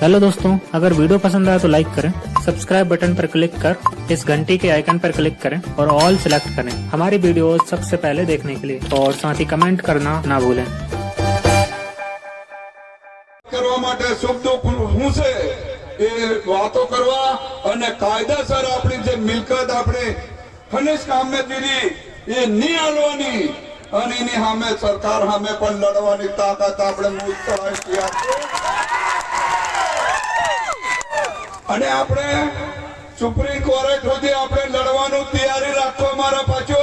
Hello दोस्तों अगर video पसंद आया तो लाइक करें सब्सक्राइब बटन पर क्लिक कर इस घंटी के आइकन पर क्लिक करें और ऑल सिलेक्ट करें हमारी वीडियो सबसे पहले देखने के लिए और साथ ही कमेंट करना ना भूलें કરવા માટે સુખ દુઃખ શું છે એ વાતો કરવા અને કાયદેસર આપણી જે મિલકત આપણે ખનિજ કામે દીધી એ નહીં હાલવાની અને એની સામે સરકાર સામે પણ લડવાની તાકાત આપણે મુક્તરાય અને આપણે સુપ્રીમ કોર્ટ સુધી આપણે લડવાનું તૈયારી રાખવા મારા પાછો.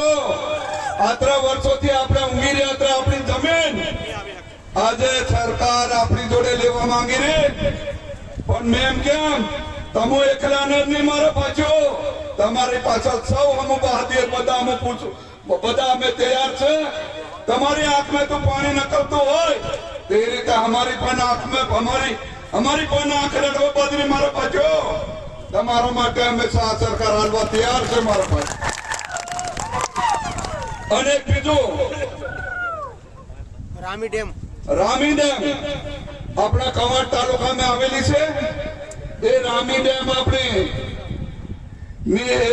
આટલા વર્ષોથી આપણે ઊંઘી રહ્યા હતા, આપણી જમીન. આજે સરકાર આપણી જોડે લેવા માંગી રહી. પણ મેમ કેમ, તમે એકલા નથી મારો પાછો. તમારી પાછળ સૌ અમુ બહાદુર બધા અમે પૂછું, બધા અમે તૈયાર છે. તમારી આંખમાં તો પાણી નકળતું હોય. તે રીતે અમારી પણ આંખમાં અમારી અમારી પણ આંખ રડવા બદલી મારો પાછો તમારા માટે અમે સરકાર હાલવા તૈયાર છે મારો પાછો અને બીજું. રામી ડેમ. રામી ડેમ. આપણા કવાડ તાલુકામાં આવેલી છે. એ રામી ડેમ આપણે.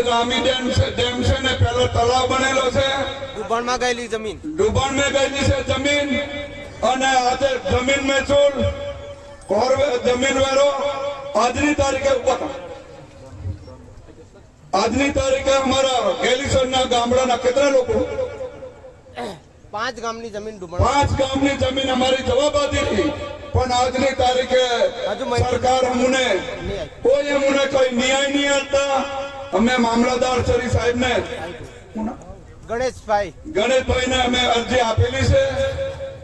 રામી ડેમ છે ડેમ છે ને પેલો તળાવ બનેલો છે. ડુબાણમાં ગયેલી જમીન. ડુબાણ મેં ગયેલી છે જમીન. અને આજે જમીન મહેસૂલ જમીન વેરો આજની તારીખે આજની તારીખે અમારા ગેલીસરના ગામડાના કેટલા લોકો? પાંચ ગામની જમીન પાંચ ગામની જમીન અમારી જવાબદારી હતી. પણ આજની તારીખે સરકાર અમને કોઈ અમને કોઈ ન્યાય નહીં આપતા. અમે મામલતદાર શ્રી સાહેબ ને ગણેશભાઈ. ગણેશભાઈ ને અમે અરજી આપેલી છે.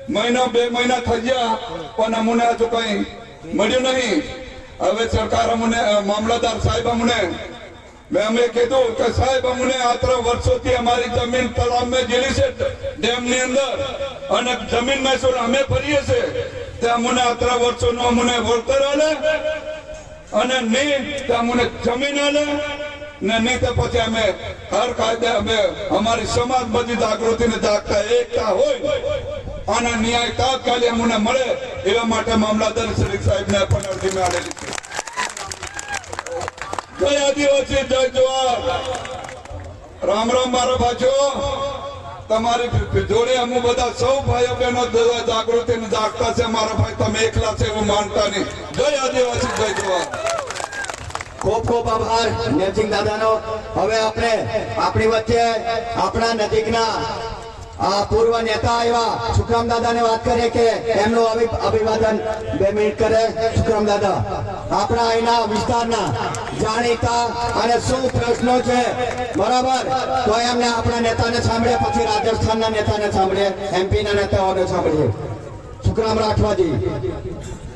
મહિના, બે મહિના થઈ ગયા, પણ અમને હજુ કઈ મળ્યું નહીં. હવે સરકાર અમને મામલતદાર સાહેબ અમને, મેં અમે કીધું કે સાહેબ, અમને આ વર્ષોથી અમારી જમીન તળાવમાં જેલી છે ડેમની અંદર. અને જમીન મહેસૂલ અમે ભરીએ છે. તે અમને આ ત્રણ વર્ષોનું અમને વળતર આલે અને નહીં તે અમને જમીન આલે. ને નહીં તો પછી અમે હર કાયદે અમે અમારી સમાજ બધી જાગૃતિ ને જાગતા એકતા હોય. અને ન્યાય તાત્કાલિક અમને મળે એવા માટે મામલાદાર શરીફ સાહેબ ને પણ અરજી મેં આલેલી છે. જય આદિવાસી, જય જવાહર રામ રામ મારા ભાઈઓ. તમારી જોડે અમે બધા સૌ ભાઈઓ બહેનો જાગૃતિ જાગતા છે. મારા ભાઈ, તમે એકલા છે એવું માનતા નહીં. જય આદિવાસી, જય જવાહર ખૂબ ખૂબ આભાર નેમસિંહ દાદાનો. હવે આપણે આપણી વચ્ચે આપણા નજીકના આ પૂર્વ નેતા આવ્યા. સુખરામ દાદાને વાત કરીએ કે એમનું અભિવાદન બે મિનિટ કરે. સુખરામ દાદા, આપણા અહીંના વિસ્તારના જાણીતા અને શું પ્રશ્નો છે. બરાબર? તો એમને આપણા નેતાને સાંભળે પછી રાજસ્થાનના નેતાને સાંભળે એમપીના નેતાઓને સાંભળીએ. સુખરામ રાઠવાજી. દાદા